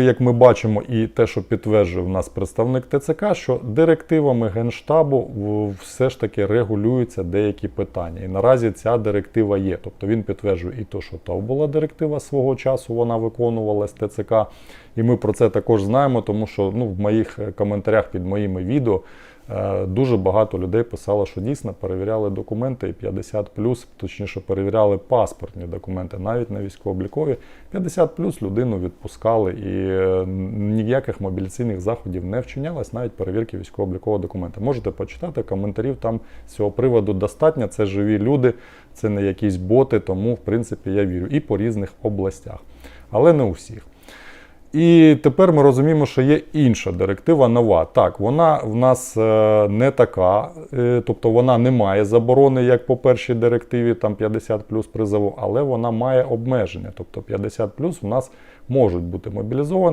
Як ми бачимо, і те, що підтверджує в нас представник ТЦК, що директивами Генштабу все ж таки регулюються деякі питання. І наразі ця директива є. Тобто він підтверджує і то, що то була директива свого часу, вона виконувалась ТЦК. І ми про це також знаємо, тому що ну, в моїх коментарях під моїми відео дуже багато людей писало, що дійсно перевіряли документи і 50 точніше перевіряли паспортні документи, навіть на військово-облікові. 50 людину відпускали і е, ніяких мобіляційних заходів не вчинялось, навіть перевірки військово-облікового документа. Можете почитати коментарів там з цього приводу достатньо. Це живі люди, це не якісь боти, тому в принципі я вірю і по різних областях, але не у всіх. І тепер ми розуміємо, що є інша директива нова. Так, вона в нас е, не така, е, тобто вона не має заборони, як по першій директиві, там 50 плюс призову, але вона має обмеження. Тобто 50 плюс у нас можуть бути мобілізовані.